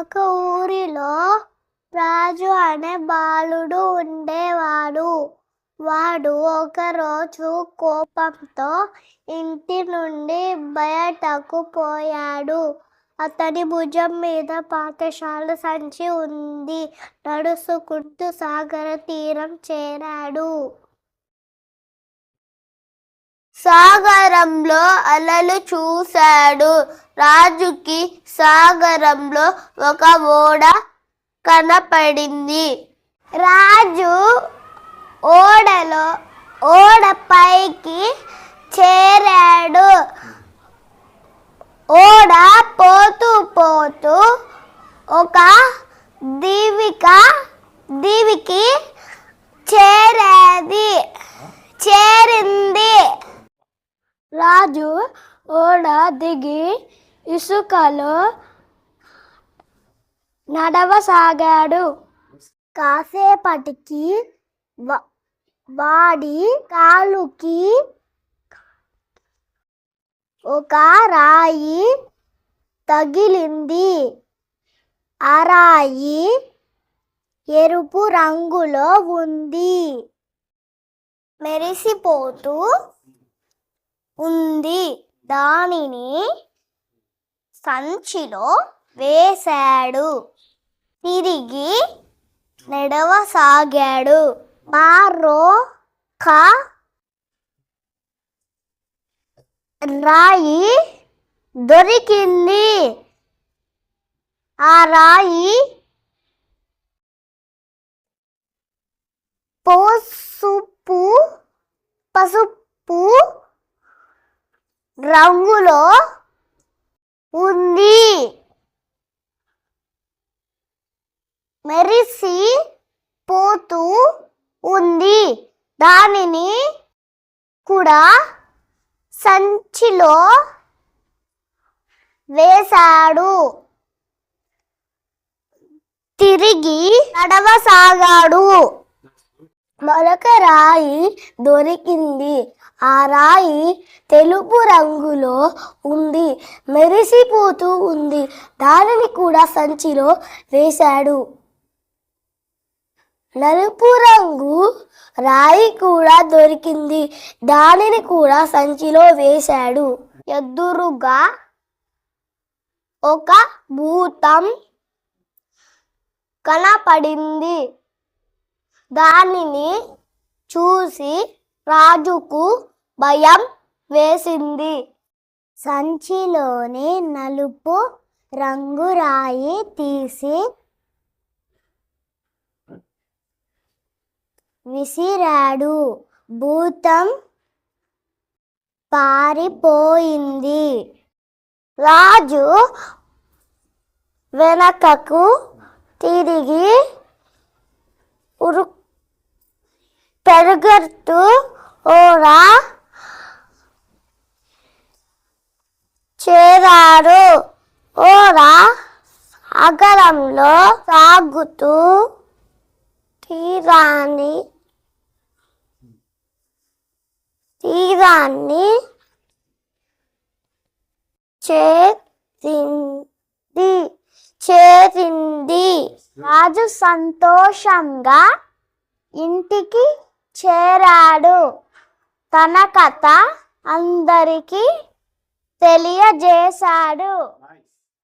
ఒక ఊరిలో రాజు అనే బాలుడు ఉండేవాడు. వాడు ఒకరోజు కోపంతో ఇంటి నుండి బయటకు పోయాడు. అతని భుజం మీద పాఠశాల సంచి ఉంది. నడుసుకుంటూ సాగర తీరం చేరాడు. సాగరంలో అలలు చూశాడు. రాజుకి సాగరంలో ఒక ఓడ కనపడింది. రాజు ఓడలో ఓడ పైకి చేరాడు. ఓడ పోతూ పోతూ ఒక దీవిక చేరేది చేరింది రాజు ఓడ దిగి ఇసుకలో నడవసాగాడు. కాసేపటికి వాడి కాలుకి ఒక రాయి తగిలింది. ఆ రాయి ఎరుపు రంగులో ఉంది. మెరిసిపోతూ ఉంది. దానిని సంచిలో వేశాడు. తిరిగి నడవసాగాడు. మారో కా రాయి దొరికింది. ఆ రాయి పసుపు పసుపు రంగులో ఉంది. మెరిసి పోతూ ఉంది. దానిని కూడా సంచిలో వేశాడు. తిరిగి నడవసాగాడు. మరొక రాయి దొరికింది. ఆ రాయి తెలుపు రంగులో ఉంది మెరిసిపోతూ ఉంది. దానిని కూడా సంచిలో వేశాడు. నలుపు రంగు రాయి కూడా దొరికింది. దానిని కూడా సంచిలో వేశాడు. ఎదురుగా ఒక భూతం కనపడింది. దానిని చూసి రాజుకు భయం వేసింది. సంచిలోని నలుపు రంగురాయి తీసి విసిరాడు. భూతం పారిపోయింది. రాజు వెనకకు తిరిగి ఉరు పెరుగెడుతూ కూడా చేరారు. ఓరా అగరంలో సాగుతూ తీరాన్ని తీరాన్ని చేరింది చేరింది. రాజు సంతోషంగా ఇంటికి చేరాడు. తన కథ అందరికీ తెలియజేశాడు.